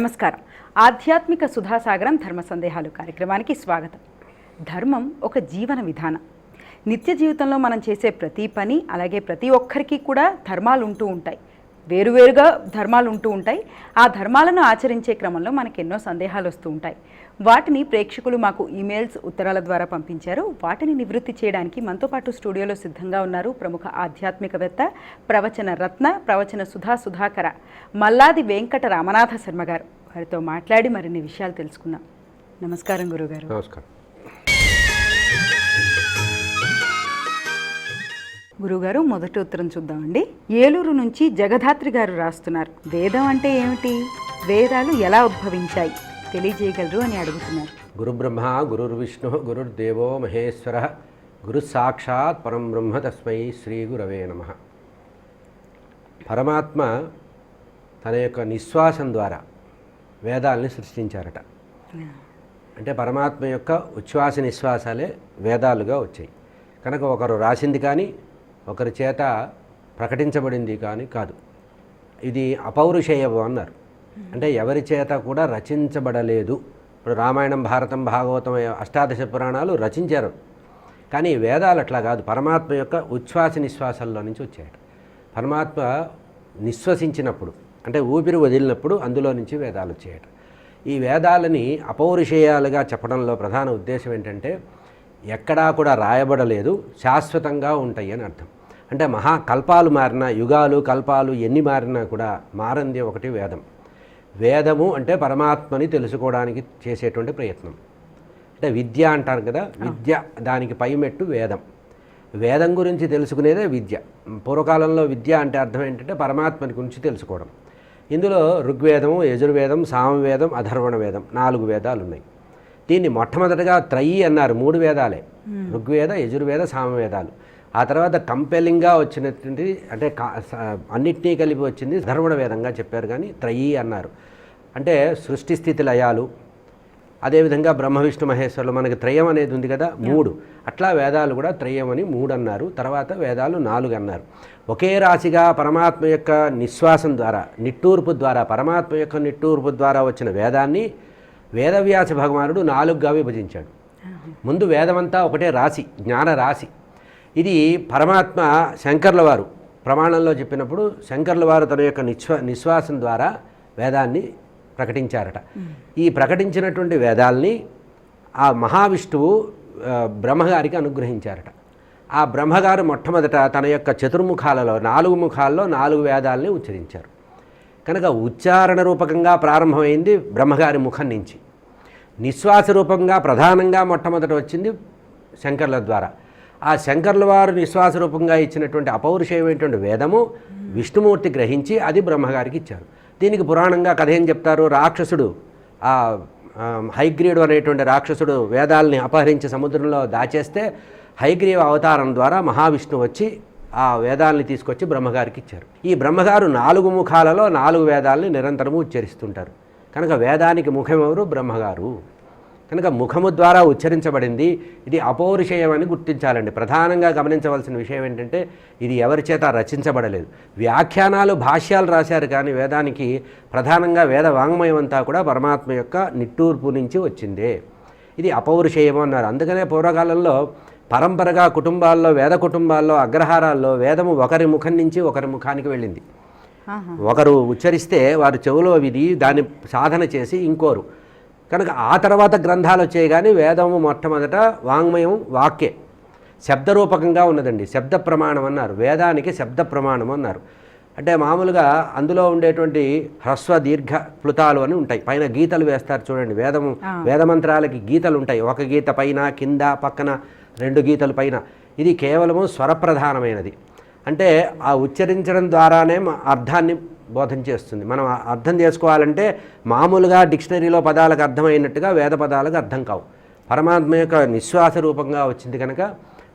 నమస్కారం. ఆధ్యాత్మిక సుధాసాగరం ధర్మ సందేహాలు కార్యక్రమానికి స్వాగతం. ధర్మం ఒక జీవన విధానం. నిత్య జీవితంలో మనం చేసే ప్రతి పని అలాగే ప్రతి ఒక్కరికి కూడా ధర్మాలు ఉంటూ ఉంటాయి. వేరువేరుగా ధర్మాలు ఉంటూ ఉంటాయి. ఆ ధర్మాలను ఆచరించే క్రమంలో మనకు ఎన్నో సందేహాలు వస్తూ ఉంటాయి. వాటిని ప్రేక్షకులు మాకు ఈమెయిల్స్ ఉత్తరాల ద్వారా పంపించారు. వాటిని నివృత్తి చేయడానికి మనతో పాటు స్టూడియోలో సిద్ధంగా ఉన్నారు ప్రముఖ ఆధ్యాత్మికవేత్త ప్రవచన రత్న ప్రవచన సుధా సుధాకర మల్లాది వెంకట రామనాథ శర్మ గారు. వారితో మాట్లాడి మరిన్ని విషయాలు తెలుసుకుందాం. నమస్కారం గురుగారు. నమస్కారం. గురుగారు మొదటి ఉత్తరం చూద్దామండి. ఏలూరు నుంచి జగధాత్రి గారు రాస్తున్నారు. వేదం అంటే ఏమిటి? వేదాలు ఎలా ఉద్భవించాయి? తెలియజేయగలరు అని అడుగుతున్నారు. గురు బ్రహ్మ గురుర్విష్ణు గురుర్దేవో మహేశ్వర గురు సాక్షాత్ పరం బ్రహ్మ తస్మై శ్రీ గురవే నమ. పరమాత్మ తన యొక్క నిశ్వాసం ద్వారా వేదాలని సృష్టించారట. అంటే పరమాత్మ యొక్క ఉచ్ఛ్వాస నిశ్వాసాలే వేదాలుగా వచ్చాయి. కనుక ఒకరు రాసింది కానీ ఒకరి చేత ప్రకటించబడింది కానీ కాదు. ఇది అపౌరుషేయము అన్నారు. అంటే ఎవరి చేత కూడా రచించబడలేదు. ఇప్పుడు రామాయణం భారతం భాగవతం అష్టాదశ పురాణాలు రచించారు. కానీ వేదాలు అట్లా కాదు. పరమాత్మ యొక్క ఉచ్ఛ్వాస నిశ్వాసాల్లో నుంచి వచ్చాయట. పరమాత్మ నిశ్వసించినప్పుడు అంటే ఊపిరి వదిలినప్పుడు అందులో నుంచి వేదాలు వచ్చాయట. ఈ వేదాలని అపౌరుషేయాలుగా చెప్పడంలో ప్రధాన ఉద్దేశం ఏంటంటే ఎక్కడా కూడా రాయబడలేదు శాశ్వతంగా ఉంటాయి అని అర్థం. అంటే మహాకల్పాలు మారినా యుగాలు కల్పాలు ఎన్ని మారినా కూడా మారంది ఒకటి వేదం. వేదము అంటే పరమాత్మని తెలుసుకోవడానికి చేసేటువంటి ప్రయత్నం. అంటే విద్య అంటారు కదా విద్య దానికి పైమెట్టు వేదం. వేదం గురించి తెలుసుకునేదే విద్య. పూర్వకాలంలో విద్య అంటే అర్థం ఏంటంటే పరమాత్మని గురించి తెలుసుకోవడం. ఇందులో ఋగ్వేదం యజుర్వేదం సామవేదం అధర్వణ వేదం నాలుగు వేదాలు ఉన్నాయి దీన్ని మొట్టమొదటగా త్రయి అన్నారు మూడు వేదాలే. ఋగ్వేద యజుర్వేద సామవేదాలు. ఆ తర్వాత కంపెలింగ్గా వచ్చినటువంటి అంటే అన్నిటినీ కలిపి వచ్చింది ధర్వణ వేదంగా చెప్పారు కానీ త్రయి అన్నారు. అంటే సృష్టి స్థితి లయాలు అదేవిధంగా బ్రహ్మ విష్ణు మహేశ్వరులు మనకి త్రయం అనేది ఉంది కదా మూడు. అట్లా వేదాలు కూడా త్రయం అని మూడు అన్నారు. తర్వాత వేదాలు నాలుగు అన్నారు. ఒకే రాశిగా పరమాత్మ యొక్క నిశ్వాసం ద్వారా నిట్టూర్పు ద్వారా పరమాత్మ యొక్క నిట్టూర్పు ద్వారా వచ్చిన వేదాన్ని వేదవ్యాస భగవానుడు నాలుగుగా విభజించాడు. ముందు వేదమంతా ఒకటే రాశి జ్ఞాన రాశి. ఇది పరమాత్మ శంకర్ల వారు ప్రమాణంలో చెప్పినప్పుడు శంకర్ల వారు తన యొక్క నిశ్వా నిశ్వాసం ద్వారా వేదాన్ని ప్రకటించారట. ఈ ప్రకటించినటువంటి వేదాల్ని ఆ మహావిష్ణువు బ్రహ్మగారికి అనుగ్రహించారట. ఆ బ్రహ్మగారు మొట్టమొదట తన యొక్క చతుర్ముఖాలలో నాలుగు ముఖాల్లో నాలుగు వేదాలని ఉచ్చరించారు. కనుక ఉచ్చారణ రూపకంగా ప్రారంభమైంది బ్రహ్మగారి ముఖం నుంచి. నిశ్వాస రూపంగా ప్రధానంగా మొట్టమొదట వచ్చింది శంకర్ల ద్వారా. ఆ శంకర్ల వారు నిశ్వాస రూపంగా ఇచ్చినటువంటి అపౌరుషమైనటువంటి వేదము. విష్ణుమూర్తి గ్రహించి అది బ్రహ్మగారికి ఇచ్చారు. దీనికి పురాణంగా కథ ఏం చెప్తారు? రాక్షసుడు ఆ హైగ్రీడు అనేటువంటి రాక్షసుడు వేదాలని అపహరించి సముద్రంలో దాచేస్తే హైగ్రీవ అవతారం ద్వారా మహావిష్ణు వచ్చి ఆ వేదాలని తీసుకొచ్చి బ్రహ్మగారికి ఇచ్చారు. ఈ బ్రహ్మగారు నాలుగు ముఖాలలో నాలుగు వేదాలని నిరంతరము ఉచ్చరిస్తుంటారు. కనుక వేదానికి ముఖమెవరు బ్రహ్మగారు. కనుక ముఖము ద్వారా ఉచ్చరించబడింది. ఇది అపౌరుషేయం అని గుర్తించాలండి. ప్రధానంగా గమనించవలసిన విషయం ఏంటంటే ఇది ఎవరి చేత రచించబడలేదు. వ్యాఖ్యానాలు భాష్యాలు రాశారు కానీ వేదానికి ప్రధానంగా వేద వాంగ్మయం అంతా కూడా పరమాత్మ యొక్క నిట్టూర్పు నుంచి వచ్చిందే. ఇది అపౌరుషేయం అన్నారు. అందుకనే పూర్వకాలంలో పరంపరగా కుటుంబాల్లో వేద కుటుంబాల్లో అగ్రహారాల్లో వేదము ఒకరి ముఖం నుంచి ఒకరి ముఖానికి వెళ్ళింది. ఒకరు ఉచ్చరిస్తే వారు చెవులో విధి దాన్ని సాధన చేసి ఇంకోరు. కనుక ఆ తర్వాత గ్రంథాలు వచ్చాయి కానీ వేదము మొట్టమొదట వాంగ్మయం వాక్యే. శబ్దరూపకంగా ఉన్నదండి. శబ్ద ప్రమాణం అన్నారు. వేదానికి శబ్ద ప్రమాణం అన్నారు. అంటే మామూలుగా అందులో ఉండేటువంటి హ్రస్వ దీర్ఘ ప్లుతాలు అని ఉంటాయి. పైన గీతలు వేస్తారు చూడండి. వేదము వేదమంత్రాలకి గీతలు ఉంటాయి. ఒక గీత పైన కింద పక్కన రెండు గీతలు పైన. ఇది కేవలము స్వరప్రధానమైనది. అంటే ఆ ఉచ్చరించడం ద్వారానే అర్థాన్ని బోధన చేస్తుంది. మనం అర్థం చేసుకోవాలంటే మామూలుగా డిక్షనరీలో పదాలకు అర్థమైనట్టుగా వేద పదాలకు అర్థం కావు. పరమాత్మ యొక్క నిశ్వాస రూపంగా వచ్చింది కనుక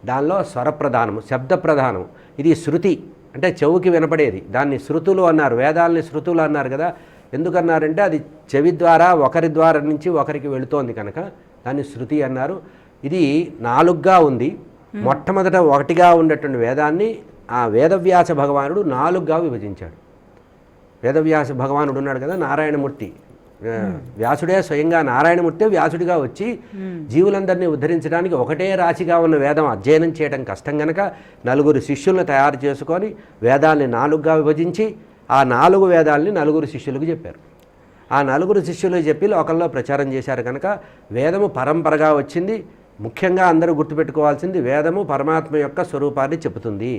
దానిలో స్వరప్రధానము శబ్ద ప్రధానము ఇది శృతి అంటే చెవుకి వినపడేది. దాన్ని శృతులు అన్నారు వేదాలని శృతులు అన్నారు కదా. ఎందుకన్నారంటే అది చెవి ద్వారా ఒకరి ద్వారా నుంచి ఒకరికి వెళుతోంది కనుక దాన్ని శృతి అన్నారు. ఇది నాలుగుగా ఉంది. మొట్టమొదట ఒకటిగా ఉన్నటువంటి వేదాన్ని ఆ వేదవ్యాస భగవానుడు నాలుగుగా విభజించాడు. వేదవ్యాస భగవానుడు ఉన్నాడు కదా నారాయణమూర్తి. వ్యాసుడే స్వయంగా నారాయణమూర్తి వ్యాసుడిగా వచ్చి జీవులందరినీ ఉద్ధరించడానికి ఒకటే రాశిగా ఉన్న వేదం అధ్యయనం చేయడం కష్టం గనక నలుగురు శిష్యులను తయారు చేసుకొని వేదాల్ని నాలుగుగా విభజించి ఆ నాలుగు వేదాల్ని నలుగురు శిష్యులకు చెప్పారు. ఆ నలుగురు శిష్యులు చెప్పి లోకల్లో ప్రచారం చేశారు కనుక వేదము పరంపరగా వచ్చింది. ముఖ్యంగా అందరూ గుర్తుపెట్టుకోవాల్సింది వేదము పరమాత్మ యొక్క స్వరూపాన్ని చెబుతుంది.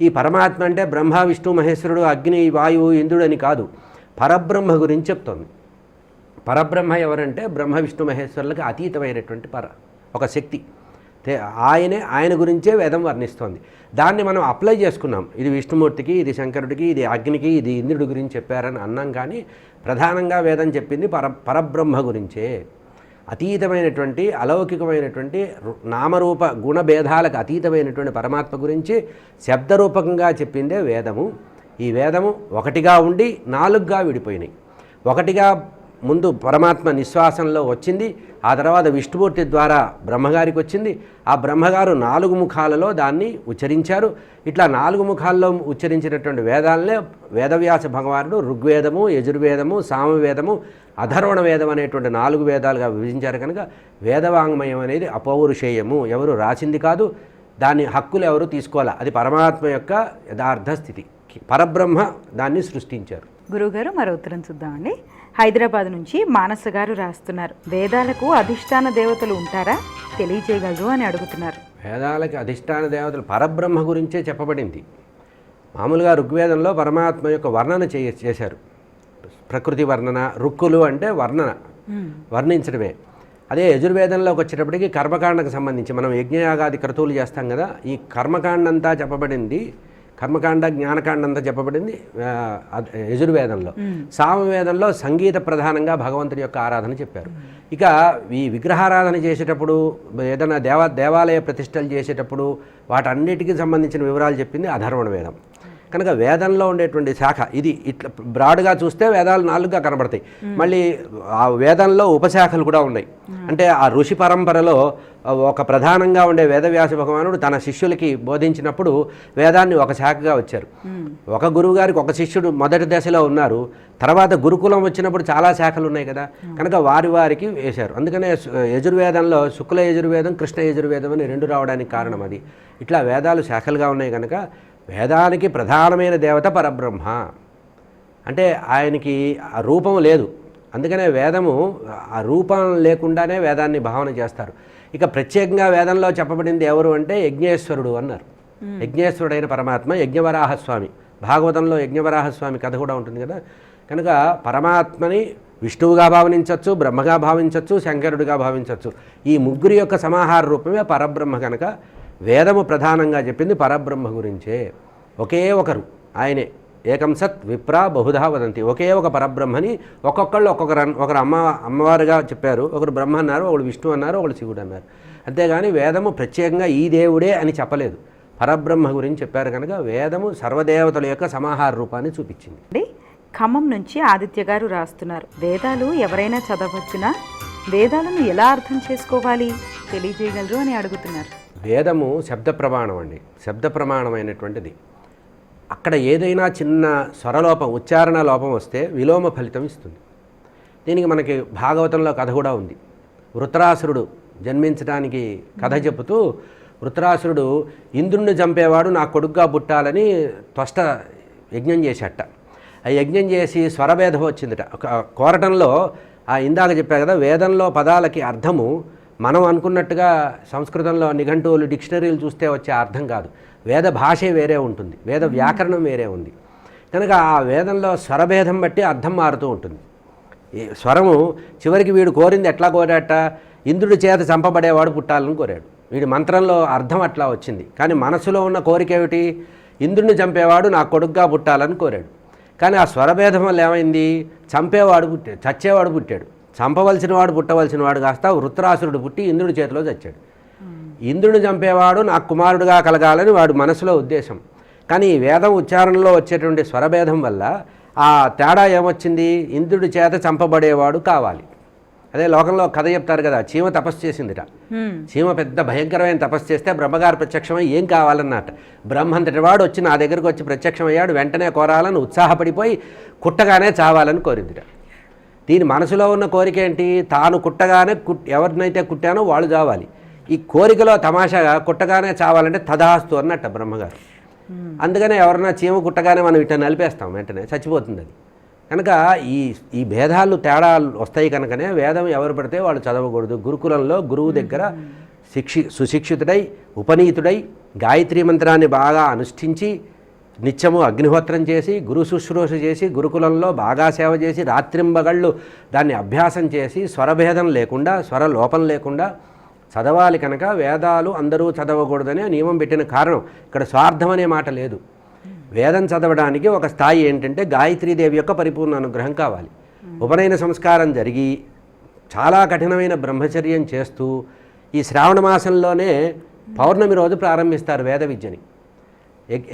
ఈ పరమాత్మ అంటే బ్రహ్మ విష్ణు మహేశ్వరుడు అగ్ని వాయువు ఇంద్రుడు అని కాదు. పరబ్రహ్మ గురించి చెప్తోంది. పరబ్రహ్మ ఎవరంటే బ్రహ్మ విష్ణు మహేశ్వరులకు అతీతమైనటువంటి పర ఒక శక్తి. ఆయనే ఆయన గురించే వేదం వర్ణిస్తోంది. దాన్ని మనం అప్లై చేసుకున్నాం. ఇది విష్ణుమూర్తికి ఇది శంకరుడికి ఇది అగ్నికి ఇది ఇంద్రుడి గురించి చెప్పారని అన్నాం కానీ ప్రధానంగా వేదం చెప్పింది పర పరబ్రహ్మ గురించే. అతీతమైనటువంటి అలౌకికమైనటువంటి రు- నామరూప గుణభేదాలకు అతీతమైనటువంటి పరమాత్మ గురించి శబ్దరూపకంగా చెప్పిందే వేదము. ఈ వేదము ఒకటిగా ఉండి నాలుగుగా విడిపోయినాయి. ఒకటిగా ముందు పరమాత్మ నిశ్వాసంలో వచ్చింది ఆ తర్వాత విష్ణుమూర్తి ద్వారా బ్రహ్మగారికి వచ్చింది. ఆ బ్రహ్మగారు నాలుగు ముఖాలలో దాన్ని ఉచ్చరించారు. ఇట్లా నాలుగు ముఖాల్లో ఉచ్చరించినటువంటి వేదాలనే వేదవ్యాస భగవానుడు ఋగ్వేదము యజుర్వేదము సామవేదము అధర్వణ వేదం అనేటువంటి నాలుగు వేదాలుగా విభజించారు కనుక వేదవాంగ్మయం అనేది అపౌరుషేయము. ఎవరు రాసింది కాదు దాని హక్కులు ఎవరు తీసుకోవాలి? అది పరమాత్మ యొక్క యథార్థ స్థితి. పరబ్రహ్మ దాన్ని సృష్టించారు. గురువుగారు మరో ఉత్తరం చూద్దామండి. హైదరాబాద్ నుంచి మానస గారు రాస్తున్నారు. వేదాలకు అధిష్టాన దేవతలు ఉంటారా? తెలియజేయగలరు అని అడుగుతున్నారు. వేదాలకి అధిష్టాన దేవతలు పరబ్రహ్మ గురించే చెప్పబడింది. మామూలుగా ఋగ్వేదంలో పరమాత్మ యొక్క వర్ణన చే చేశారు. ప్రకృతి వర్ణన రుక్కులు అంటే వర్ణన వర్ణించడమే. అదే యజుర్వేదంలోకి వచ్చేటప్పటికి కర్మకాండకు సంబంధించి మనం యజ్ఞయాగాది క్రతువులు చేస్తాం కదా ఈ కర్మకాండ అంతా చెప్పబడింది కర్మకాండ జ్ఞానకాండ అంతా చెప్పబడింది యజుర్వేదంలో. సామవేదంలో సంగీత ప్రధానంగా భగవంతుడి యొక్క ఆరాధన చెప్పారు. ఇక ఈ విగ్రహారాధన చేసేటప్పుడు ఏదైనా దేవ దేవాలయ ప్రతిష్టలు చేసేటప్పుడు వాటన్నిటికీ సంబంధించిన వివరాలు చెప్పింది అధర్వణ వేదం. కనుక వేదంలో ఉండేటువంటి శాఖ ఇది ఇట్లా బ్రాడ్గా చూస్తే వేదాలు నాలుగుగా కనబడతాయి. మళ్ళీ ఆ వేదంలో ఉపశాఖలు కూడా ఉన్నాయి. అంటే ఆ ఋషి పరంపరలో ఒక ప్రధానంగా ఉండే వేదవ్యాస భగవానుడు తన శిష్యులకి బోధించినప్పుడు వేదాన్ని ఒక శాఖగా వచ్చారు. ఒక గురువు గారికి ఒక శిష్యుడు మొదటి దశలో ఉన్నారు. తర్వాత గురుకులం వచ్చినప్పుడు చాలా శాఖలు ఉన్నాయి కదా. కనుక వారి వారికి వేశారు. అందుకనే యజుర్వేదంలో శుక్ల యజుర్వేదం కృష్ణ యజుర్వేదం అని రెండు రావడానికి కారణం అది. ఇట్లా వేదాలు శాఖలుగా ఉన్నాయి కనుక వేదానికి ప్రధానమైన దేవత పరబ్రహ్మ. అంటే ఆయనకి ఆ రూపం లేదు. అందుకనే వేదము ఆ రూపం లేకుండానే వేదాన్ని భావన చేస్తారు. ఇక ప్రత్యేకంగా వేదంలో చెప్పబడింది ఎవరు అంటే యజ్ఞేశ్వరుడు అన్నారు. యజ్ఞేశ్వరుడైన పరమాత్మ యజ్ఞవరాహస్వామి. భాగవతంలో యజ్ఞవరాహస్వామి కథ కూడా ఉంటుంది కదా. కనుక పరమాత్మని విష్ణువుగా భావించవచ్చు బ్రహ్మగా భావించవచ్చు శంకరుడిగా భావించవచ్చు ఈ ముగ్గురి యొక్క సమాహార రూపమే పరబ్రహ్మ కనుక వేదము ప్రధానంగా చెప్పింది పరబ్రహ్మ గురించే. ఒకే ఒకరు ఆయనే. ఏకం సత్ విప్ర బహుధా వదంతి. ఒకే ఒక పరబ్రహ్మని ఒక్కొక్కళ్ళు ఒక్కొక్కరు ఒకరు అమ్మ అమ్మవారుగా చెప్పారు ఒకరు బ్రహ్మ అన్నారు ఒకడు విష్ణు అన్నారు ఒకడు శివుడు అన్నారు. అంతేగాని వేదము ప్రత్యేకంగా ఈ దేవుడే అని చెప్పలేదు. పరబ్రహ్మ గురించి చెప్పారు కనుక వేదము సర్వదేవతల యొక్క సమాహార రూపాన్ని చూపించింది. ఖమ్మం నుంచి ఆదిత్య గారు రాస్తున్నారు. వేదాలు ఎవరైనా చదవచ్చునా? వేదాలను ఎలా అర్థం చేసుకోవాలి? తెలియజేయగలరు అని అడుగుతున్నారు. వేదము శబ్ద ప్రమాణం అండి. శబ్ద ప్రమాణమైనటువంటిది అక్కడ ఏదైనా చిన్న స్వరలోపం ఉచ్చారణ లోపం వస్తే విలోమ ఫలితం ఇస్తుంది. దీనికి మనకి భాగవతంలో కథ కూడా ఉంది. వృత్రాసురుడు జన్మించడానికి కథ చెబుతూ వృత్రాసురుడు ఇంద్రుణ్ణి చంపేవాడు నా కొడుగ్గా పుట్టాలని త్వష్ట యజ్ఞం చేసేట ఆ యజ్ఞం చేసి స్వరభేదం వచ్చిందట. కోరటంలో ఆ ఇందాక చెప్పా కదా వేదంలో పదాలకి అర్థము మనం అనుకున్నట్టుగా సంస్కృతంలో నిఘంటువులు డిక్షనరీలు చూస్తే వచ్చే అర్థం కాదు. వేద భాషే వేరే ఉంటుంది. వేద వ్యాకరణం వేరే ఉంది. కనుక ఆ వేదంలో స్వరభేదం బట్టి అర్థం మారుతూ ఉంటుంది. ఈ స్వరము చివరికి వీడు కోరింది ఎట్లా కోరాట? ఇంద్రుడి చేత చంపబడేవాడు పుట్టాలని కోరాడు. వీడి మంత్రంలో అర్థం అట్లా వచ్చింది. కానీ మనసులో ఉన్న కోరిక ఏమిటి? ఇంద్రుడిని చంపేవాడు నా కొడుగ్గా పుట్టాలని కోరాడు. కానీ ఆ స్వరభేదం వల్ల ఏమైంది? చంపేవాడు పుట్టాడు చచ్చేవాడు పుట్టాడు. చంపవలసిన వాడు పుట్టవలసిన వాడు కాస్త వృత్రాసురుడు పుట్టి ఇంద్రుడి చేతిలో చచ్చాడు. ఇంద్రుడిని చంపేవాడు నాకు కుమారుడుగా కలగాలని వాడు మనసులో ఉద్దేశం. కానీ వేదం ఉచ్చారణలో వచ్చేటువంటి స్వరభేదం వల్ల ఆ తేడా ఏమొచ్చింది? ఇంద్రుడి చేత చంపబడేవాడు కావాలి. అదే లోకంలో కథ చెప్తారు కదా చీమ తపస్సు చేసిందిట. చీమ పెద్ద భయంకరమైన తపస్సు చేస్తే బ్రహ్మగారు ప్రత్యక్షమై ఏం కావాలన్నట బ్రహ్మంతటి వాడు వచ్చి నా దగ్గరకు వచ్చి ప్రత్యక్షమయ్యాడు వెంటనే కోరాలని ఉత్సాహపడిపోయి కుట్టగానే చావాలని కోరిందిట. దీని మనసులో ఉన్న కోరిక ఏంటి? తాను కుట్టగానే కుట్ ఎవరినైతే కుట్టానో వాళ్ళు చావాలి. ఈ కోరికలో తమాషాగా కుట్టగానే చావాలంటే తదాస్తు అన్నట్ట బ్రహ్మగారు. అందుకనే ఎవరన్నా చీమ కుట్టగానే మనం ఇట్లా నలిపేస్తాం వెంటనే చచ్చిపోతుంది అది. కనుక ఈ ఈ భేదాలు తేడాలు వస్తాయి కనుకనే వేదం ఎవరు పడితే వాళ్ళు చదవకూడదు. గురుకులంలో గురువు దగ్గర శిక్షి సుశిక్షితుడై ఉపనీతుడై గాయత్రి మంత్రాన్ని బాగా అనుష్ఠించి నిత్యము అగ్నిహోత్రం చేసి గురు శుశ్రూష చేసి గురుకులంలో బాగా సేవ చేసి రాత్రింబగళ్ళు దాన్ని అభ్యాసం చేసి స్వరభేదం లేకుండా స్వర లోపం లేకుండా చదవాలి కనుక వేదాలు అందరూ చదవకూడదనే నియమం పెట్టిన కారణం. ఇక్కడ స్వార్థం అనే మాట లేదు. వేదం చదవడానికి ఒక స్థాయి ఏంటంటే గాయత్రీదేవి యొక్క పరిపూర్ణ అనుగ్రహం కావాలి. ఉపనయన సంస్కారం జరిగి చాలా కఠినమైన బ్రహ్మచర్యం చేస్తూ ఈ శ్రావణ మాసంలోనే పౌర్ణమి రోజు ప్రారంభిస్తారు వేద విద్యని.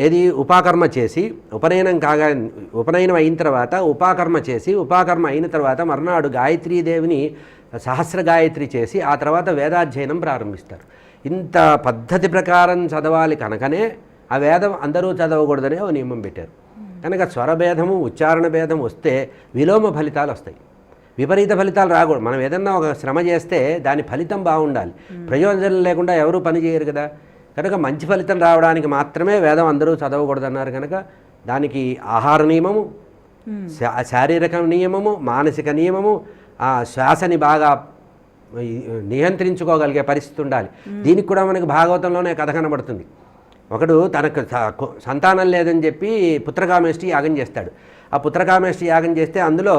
ఏది ఉపాకర్మ చేసి ఉపనయనం కాగా ఉపనయనం అయిన తర్వాత ఉపాకర్మ చేసి ఉపాకర్మ అయిన తర్వాత మర్నాడు గాయత్రీదేవిని సహస్ర గాయత్రి చేసి ఆ తర్వాత వేదాధ్యయనం ప్రారంభిస్తారు. ఇంత పద్ధతి ప్రకారం చదవాలి కనుకనే ఆ వేదం అందరూ చదవకూడదనే ఓ నియమం పెట్టారు. కనుక స్వరభేదము ఉచ్చారణ భేదం వస్తే విలోమ ఫలితాలు వస్తాయి. విపరీత ఫలితాలు రాకూడదు. మనం ఏదన్నా ఒక శ్రమ చేస్తే దాని ఫలితం బాగుండాలి. ప్రయోజనం లేకుండా ఎవరూ పని చేయరు కదా. కనుక మంచి ఫలితం రావడానికి మాత్రమే వేదం అందరూ చదవకూడదన్నారు కనుక దానికి ఆహార నియమము శారీరక నియమము మానసిక నియమము ఆ శ్వాసని బాగా నియంత్రించుకోగలిగే పరిస్థితి ఉండాలి. దీనికి కూడా మనకి భాగవతంలోనే కథ కనబడుతుంది. ఒకడు తనకు సంతానం లేదని చెప్పి పుత్రకామేష్టి యాగం చేస్తాడు. ఆ పుత్రకామేష్టి యాగం చేస్తే అందులో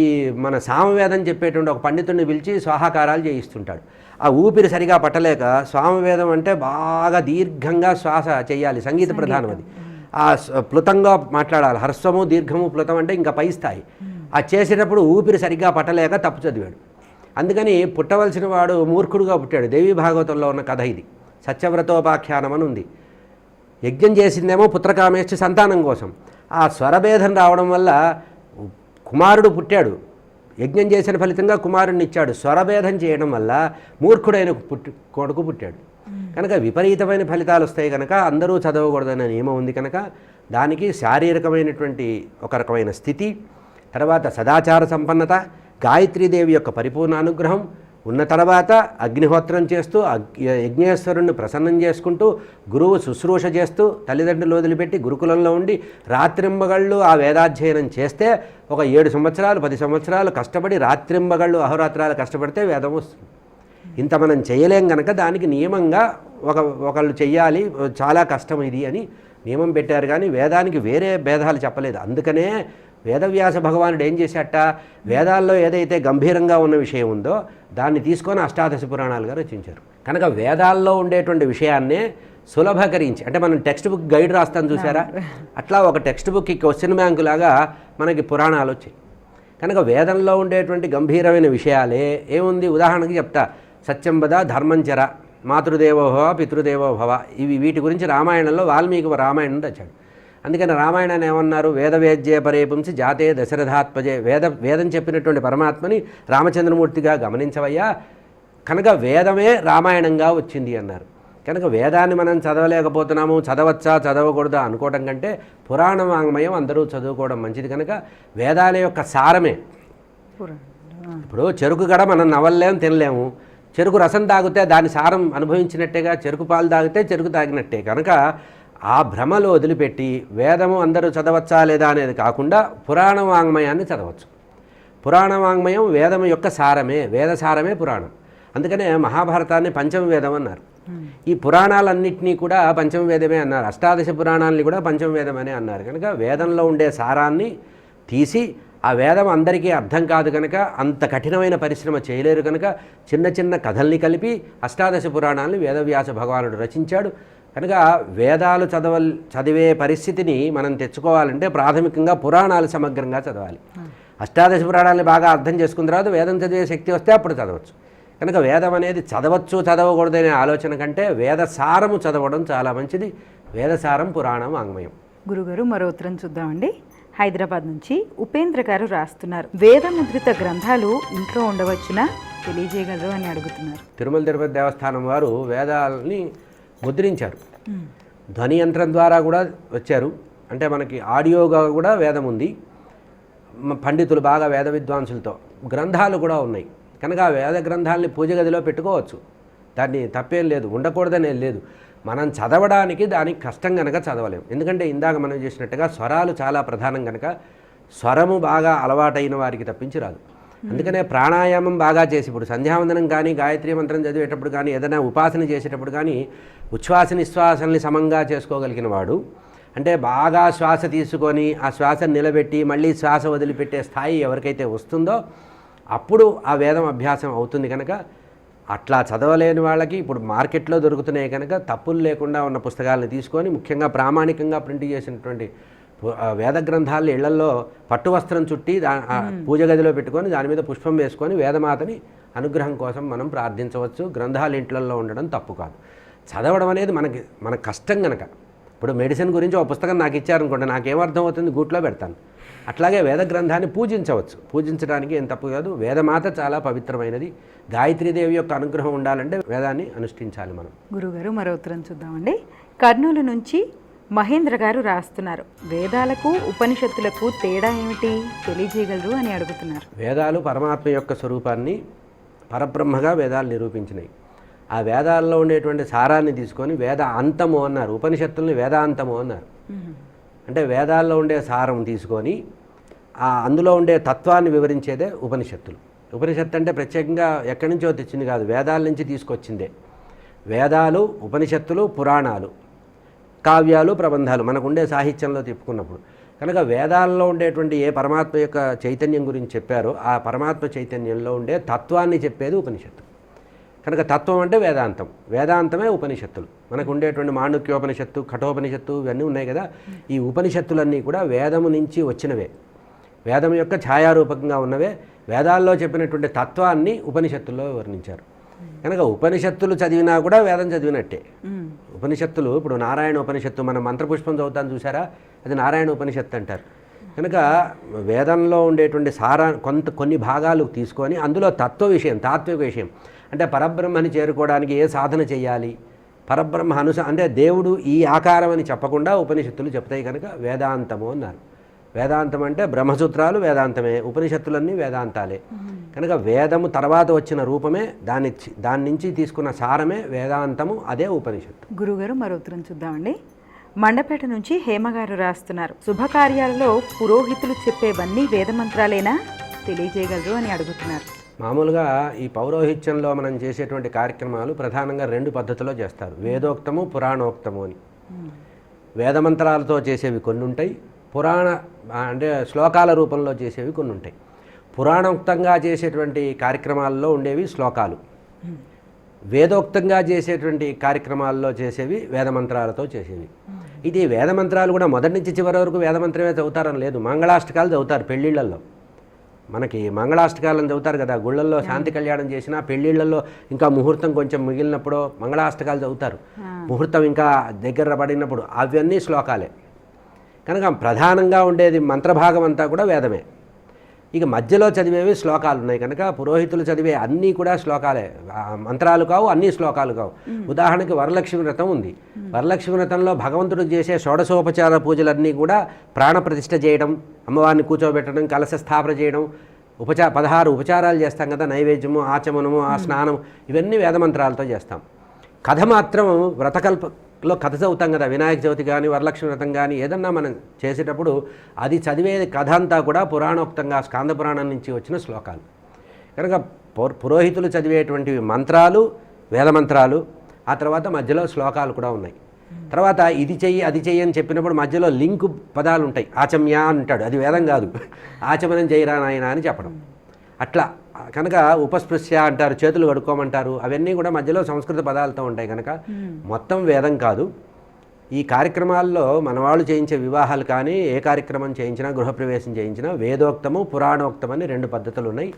ఈ మన సామవేదం చెప్పేటువంటి ఒక పండితుడిని పిలిచి స్వాహాకారాలు చేయిస్తుంటాడు. ఆ ఊపిరి సరిగా పట్టలేక స్వామవేదం అంటే బాగా దీర్ఘంగా శ్వాస చేయాలి సంగీత ప్రధానం అది ఆ ప్లుతంగా మాట్లాడాలి. హర్స్వము దీర్ఘము ప్లుతం అంటే ఇంకా పై స్థాయి. ఆ చేసేటప్పుడు ఊపిరి సరిగ్గా పట్టలేక తప్పు చదివాడు. అందుకని పుట్టవలసిన వాడు మూర్ఖుడుగా పుట్టాడు. దేవీ భాగవతంలో ఉన్న కథ ఇది. సత్యవ్రతోపాఖ్యానం అని ఉంది. యజ్ఞం చేసిందేమో పుత్రకామేష్టి సంతానం కోసం. ఆ స్వరభేదం రావడం వల్ల కుమారుడు పుట్టాడు. యజ్ఞం చేసిన ఫలితంగా కుమారుడిని ఇచ్చాడు. స్వరభేదం చేయడం వల్ల మూర్ఖుడైన పుట్టి కొడుకు పుట్టాడు. కనుక విపరీతమైన ఫలితాలు వస్తాయి కనుక అందరూ చదవకూడదనే నియమం ఉంది కనుక దానికి శారీరకమైనటువంటి ఒక రకమైన స్థితి. తర్వాత సదాచార సంపన్నత గాయత్రీదేవి యొక్క పరిపూర్ణ అనుగ్రహం ఉన్న తర్వాత అగ్నిహోత్రం చేస్తూ అగ్- యజ్ఞేశ్వరుణ్ణి ప్రసన్నం చేసుకుంటూ గురువు శుశ్రూష చేస్తూ తల్లిదండ్రులు వదిలిపెట్టి గురుకులంలో ఉండి రాత్రింబగళ్ళు ఆ వేదాధ్యయనం చేస్తే ఒక ఏడు సంవత్సరాలు పది సంవత్సరాలు కష్టపడి రాత్రింబగళ్ళు అహోరాత్రాలు కష్టపడితే వేదం వస్తుంది. ఇంత మనం చేయలేం గనక దానికి నియమంగా ఒక ఒకళ్ళు చెయ్యాలి చాలా కష్టం ఇది అని నియమం పెట్టారు కానీ వేదానికి వేరే భేదాలు చెప్పలేదు. అందుకనే వేదవ్యాస భగవానుడు ఏం చేశాట? వేదాల్లో ఏదైతే గంభీరంగా ఉన్న విషయం ఉందో దాన్ని తీసుకొని అష్టాదశ పురాణాలుగా రచించారు. కనుక వేదాల్లో ఉండేటువంటి విషయాన్నే సులభకరించి అంటే మనం టెక్స్ట్ బుక్ గైడ్ రాస్తాం చూసారా అట్లా ఒక టెక్స్ట్ బుక్కి క్వశ్చన్ బ్యాంకు లాగా మనకి పురాణాలు వచ్చాయి. కనుక వేదంలో ఉండేటువంటి గంభీరమైన విషయాలే ఏముంది? ఉదాహరణకి చెప్తా. సత్యంబద ధర్మంచర మాతృదేవోభవ పితృదేవోభవ ఇవి వీటి గురించి రామాయణంలో వాల్మీకి రామాయణం రచాడు. అందుకని రామాయణాన్ని ఏమన్నారు? వేదవేద్యే పరేపుంసి జాతే దశరథాత్మజే వేద వేదం చెప్పినటువంటి పరమాత్మని రామచంద్రమూర్తిగా గమనించవయ్యా. కనుక వేదమే రామాయణంగా వచ్చింది అన్నారు. కనుక వేదాన్ని మనం చదవలేకపోతున్నాము చదవచ్చా చదవకూడదా అనుకోవడం కంటే పురాణ వాంగ్మయం అందరూ చదువుకోవడం మంచిది కనుక వేదాల యొక్క సారమే. ఇప్పుడు చెరుకు గడ మనం నవలలేం తినలేము. చెరుకు రసం తాగితే దాని సారం అనుభవించినట్టేగా చెరుకు పాలు తాగితే చెరుకు తాగినట్టే. కనుక ఆ భ్రమలో వదిలిపెట్టి వేదము అందరూ చదవచ్చా లేదా అనేది కాకుండా పురాణ వాంగ్మయాన్ని చదవచ్చు. పురాణ వాంగ్మయం వేదం యొక్క సారమే వేద సారమే పురాణం. అందుకనే మహాభారతాన్ని పంచమ వేదం అన్నారు. ఈ పురాణాలన్నింటినీ కూడా పంచమ వేదమే అన్నారు. అష్టాదశ పురాణాలని కూడా పంచమ వేదమనే అన్నారు. కనుక వేదంలో ఉండే సారాన్ని తీసి ఆ వేదం అందరికీ అర్థం కాదు కనుక అంత కఠినమైన పరిశ్రమ చేయలేరు కనుక చిన్న చిన్న కథల్ని కలిపి అష్టాదశ పురాణాలని వేదవ్యాస భగవానుడు రచించాడు. కనుక వేదాలు చదవ చదివే పరిస్థితిని మనం తెచ్చుకోవాలంటే ప్రాథమికంగా పురాణాలు సమగ్రంగా చదవాలి. అష్టాదశ పురాణాలని బాగా అర్థం చేసుకున్న తర్వాత వేదం చదివే శక్తి వస్తే అప్పుడు చదవచ్చు. కనుక వేదం అనేది చదవచ్చు చదవకూడదనే ఆలోచన కంటే వేద సారము చదవడం చాలా మంచిది. వేదసారం పురాణం వాంగ్మయం గురుగారు మరో ఉత్తరం చూద్దామండి. హైదరాబాద్ నుంచి ఉపేంద్ర గారు రాస్తున్నారు. వేదముద్రిత గ్రంథాలు ఇంట్లో ఉండవచ్చునా? తెలియజేయగలరు అని అడుగుతున్నారు. తిరుమల తిరుపతి దేవస్థానం వారు వేదాలని ముద్రించారు. ధ్వని యంత్రం ద్వారా కూడా వచ్చారు. అంటే మనకి ఆడియోగా కూడా వేదం ఉంది. పండితులు బాగా వేద విద్వాంసులతో గ్రంథాలు కూడా ఉన్నాయి. కనుక ఆ వేద గ్రంథాలని పూజ గదిలో పెట్టుకోవచ్చు. దాన్ని తప్పేం లేదు. ఉండకూడదని లేదు. మనం చదవడానికి దానికి కష్టం కనుక చదవలేం. ఎందుకంటే ఇందాక మనం చేసినట్టుగా స్వరాలు చాలా ప్రధానం కనుక స్వరము బాగా అలవాటైన వారికి తప్పించి రాదు. అందుకనే ప్రాణాయామం బాగా చేసి ఇప్పుడు సంధ్యావందనం కానీ గాయత్రి మంత్రం చదివేటప్పుడు కానీ ఏదైనా ఉపాసన చేసేటప్పుడు కానీ ఉచ్ఛ్వాస నిశ్వాసల్ని సమంగా చేసుకోగలిగిన వాడు. అంటే బాగా శ్వాస తీసుకొని ఆ శ్వాసను నిలబెట్టి మళ్ళీ శ్వాస వదిలిపెట్టే స్థాయి ఎవరికైతే వస్తుందో అప్పుడు ఆ వేదం అభ్యాసం అవుతుంది కనుక అట్లా చదవలేని వాళ్ళకి ఇప్పుడు మార్కెట్లో దొరుకుతున్నాయి కనుక తప్పులు లేకుండా ఉన్న పుస్తకాలను తీసుకొని ముఖ్యంగా ప్రామాణికంగా ప్రింట్ చేసినటువంటి వేద గ్రంథాలు ఇళ్ళలో పట్టు వస్త్రం చుట్టి దా పూజ గదిలో పెట్టుకొని దాని మీద పుష్పం వేసుకొని వేదమాతని అనుగ్రహం కోసం మనం ప్రార్థించవచ్చు. గ్రంథాలు ఇంట్లలో ఉండడం తప్పు కాదు. చదవడం అనేది మనకి మన కష్టం గనక. ఇప్పుడు మెడిసిన్ గురించి ఒక పుస్తకం నాకు ఇచ్చారనుకోండి నాకేమర్థం అవుతుంది గూట్లో పెడతాను. అట్లాగే వేద గ్రంథాన్ని పూజించవచ్చు. పూజించడానికి ఏం తప్పు కాదు. వేదమాత చాలా పవిత్రమైనది. గాయత్రీదేవి యొక్క అనుగ్రహం ఉండాలంటే వేదాన్ని అనుష్ఠించాలి మనం. గురుగారు మరో ఉత్తరం చూద్దామండి. కర్నూలు నుంచి మహేంద్ర గారు రాస్తున్నారు. వేదాలకు ఉపనిషత్తులకు తేడా ఏమిటి? తెలియజేయగలరు అని అడుగుతున్నారు. వేదాలు పరమాత్మ యొక్క స్వరూపాన్ని పరబ్రహ్మగా వేదాలు నిరూపించినాయి. ఆ వేదాల్లో ఉండేటువంటి సారాన్ని తీసుకొని వేద అంతము అన్నారు. ఉపనిషత్తుల్ని వేదాంతము అన్నారు. అంటే వేదాల్లో ఉండే సారం తీసుకొని ఆ అందులో ఉండే తత్వాన్ని వివరించేదే ఉపనిషత్తులు. ఉపనిషత్తు అంటే ప్రత్యేకంగా ఎక్కడి నుంచో తెచ్చింది కాదు వేదాల నుంచి తీసుకొచ్చిందే. వేదాలు ఉపనిషత్తులు పురాణాలు. కావ్యాలు ప్రబంధాలు మనకు ఉండే సాహిత్యంలో తిప్పుకున్నప్పుడు. కనుక వేదాల్లో ఉండేటువంటి ఏ పరమాత్మ యొక్క చైతన్యం గురించి చెప్పారో ఆ పరమాత్మ చైతన్యంలో ఉండే తత్వాన్ని చెప్పేది ఉపనిషత్తు. కనుక తత్వం అంటే వేదాంతం. వేదాంతమే ఉపనిషత్తులు. మనకు ఉండేటువంటి మాండుక్యోపనిషత్తు కఠోపనిషత్తు ఇవన్నీ ఉన్నాయి కదా. ఈ ఉపనిషత్తులన్నీ కూడా వేదము నుంచి వచ్చినవే. వేదం యొక్క ఛాయారూపకంగా ఉన్నవే. వేదాల్లో చెప్పినటువంటి తత్వాన్ని ఉపనిషత్తుల్లో వర్ణించారు. కనుక ఉపనిషత్తులు చదివినా కూడా వేదం చదివినట్టే. ఉపనిషత్తులు ఇప్పుడు నారాయణ ఉపనిషత్తు మనం మంత్రపుష్పం చదువుతాను చూసారా అది నారాయణ ఉపనిషత్తు అంటారు. కనుక వేదంలో ఉండేటువంటి సారా కొంత కొన్ని భాగాలు తీసుకొని అందులో తత్వ విషయం తాత్విక విషయం అంటే పరబ్రహ్మని చేరుకోవడానికి ఏ సాధన చేయాలి? పరబ్రహ్మ అనుస అంటే దేవుడు ఈ ఆకారం అని చెప్పకుండా ఉపనిషత్తులు చెప్తాయి కనుక వేదాంతము అన్నారు. వేదాంతం అంటే బ్రహ్మసూత్రాలు వేదాంతమే. ఉపనిషత్తులన్నీ వేదాంతాలే. కనుక వేదము తర్వాత వచ్చిన రూపమే దాని దాని నుంచి తీసుకున్న సారమే వేదాంతము అదే ఉపనిషత్తు. గురుగారు మరో ఉత్తరం చూద్దామండి. మండపేట నుంచి హేమగారు రాస్తున్నారు. శుభకార్యాలలో పురోహితులు చెప్పేవన్నీ వేద మంత్రాలేనా తెలియజేయగలరు అని అడుగుతున్నారు. మామూలుగా ఈ పౌరోహిత్యంలో మనం చేసేటువంటి కార్యక్రమాలు ప్రధానంగా రెండు పద్ధతిలో చేస్తారు. వేదోక్తము పురాణోక్తము అని. వేదమంత్రాలతో చేసేవి కొన్ని ఉంటాయి పురాణ అంటే శ్లోకాల రూపంలో చేసేవి కొన్ని ఉంటాయి. పురాణోక్తంగా చేసేటువంటి కార్యక్రమాల్లో ఉండేవి శ్లోకాలు. వేదోక్తంగా చేసేటువంటి కార్యక్రమాల్లో చేసేవి వేదమంత్రాలతో చేసేవి. ఇది వేదమంత్రాలు కూడా మొదటి నుంచి చివరి వరకు వేదమంత్రమే చదువుతారని లేదు. మంగళాష్టకాలు చదువుతారు పెళ్ళిళ్ళల్లో. మనకి మంగళాష్టకాలను చదువుతారు కదా. గుళ్ళల్లో శాంతి కళ్యాణం చేసినా పెళ్ళిళ్ళల్లో ఇంకా ముహూర్తం కొంచెం మిగిలినప్పుడు మంగళాష్టకాలు చదువుతారు. ముహూర్తం ఇంకా దగ్గర పడినప్పుడు అవన్నీ శ్లోకాలే. కనుక ప్రధానంగా ఉండేది మంత్రభాగం అంతా కూడా వేదమే. ఇక మధ్యలో చదివేవి శ్లోకాలు ఉన్నాయి. కనుక పురోహితులు చదివే అన్నీ కూడా శ్లోకాలే. మంత్రాలు కావు అన్నీ శ్లోకాలు కావు. ఉదాహరణకి వరలక్ష్మి వ్రతం ఉంది. వరలక్ష్మి వ్రతంలో భగవంతుడికి చేసే షోడశోపచార పూజలన్నీ కూడా ప్రాణప్రతిష్ఠ చేయడం అమ్మవారిని కూర్చోబెట్టడం కలశ స్థాపన చేయడం ఉపచా పదహారు ఉపచారాలు చేస్తాం కదా నైవేద్యము ఆచమనము ఆ స్నానం ఇవన్నీ వేదమంత్రాలతో చేస్తాం. కథ మాత్రం లో కథ చదువుతాం కదా వినాయక చవితి కానీ వరలక్ష్మి వ్రతం కానీ ఏదన్నా మనం చేసేటప్పుడు అది చదివే కథ అంతా కూడా పురాణోక్తంగా స్కాంద పురాణం నుంచి వచ్చిన శ్లోకాలు. కనుక పురోహితులు చదివేటువంటి మంత్రాలు వేదమంత్రాలు ఆ తర్వాత మధ్యలో శ్లోకాలు కూడా ఉన్నాయి. తర్వాత ఇది చెయ్యి అది చెయ్యి అని చెప్పినప్పుడు మధ్యలో లింకు పదాలు ఉంటాయి. ఆచమ్య అంటాడు. అది వేదం కాదు. ఆచమనం చేయరా నాయన అని చెప్పడం. అట్లా కనుక ఉపస్పృశ్య అంటారు చేతులు కడుక్కోమంటారు అవన్నీ కూడా మధ్యలో సంస్కృత పదాలతో ఉంటాయి కనుక మొత్తం వేదం కాదు. ఈ కార్యక్రమాల్లో మనవాళ్ళు చేయించే వివాహాలు కానీ ఏ కార్యక్రమం చేయించినా గృహప్రవేశం చేయించినా వేదోక్తము పురాణోక్తం అని రెండు పద్ధతులు ఉన్నాయి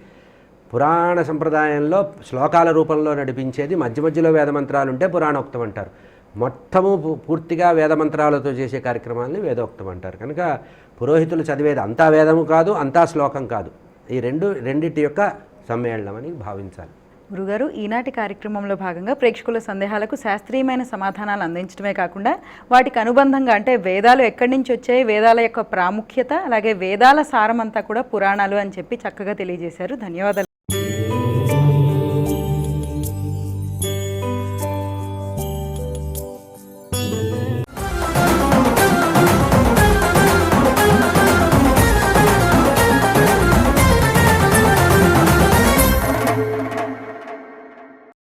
పురాణ సంప్రదాయంలో శ్లోకాల రూపంలో నడిపించేది మధ్య మధ్యలో వేదమంత్రాలు ఉంటే పురాణోక్తం అంటారు. మొత్తము పు- పూర్తిగా వేదమంత్రాలతో చేసే కార్యక్రమాలని వేదోక్తం అంటారు. కనుక పురోహితులు చదివేది అంతా వేదము కాదు అంతా శ్లోకం కాదు. ఈ రెండు రెండిటి యొక్క సమ్మేళనం అని భావించాలి. గురుగారు ఈనాటి కార్యక్రమంలో భాగంగా ప్రేక్షకుల సందేహాలకు శాస్త్రీయమైన సమాధానాలు అందించడమే కాకుండా వాటికి అనుబంధంగా అంటే వేదాలు ఎక్కడి నుంచి వచ్చాయి వేదాల యొక్క ప్రాముఖ్యత అలాగే వేదాల సారం అంతా కూడా పురాణాలు అని చెప్పి చక్కగా తెలియజేశారు. ధన్యవాదాలు.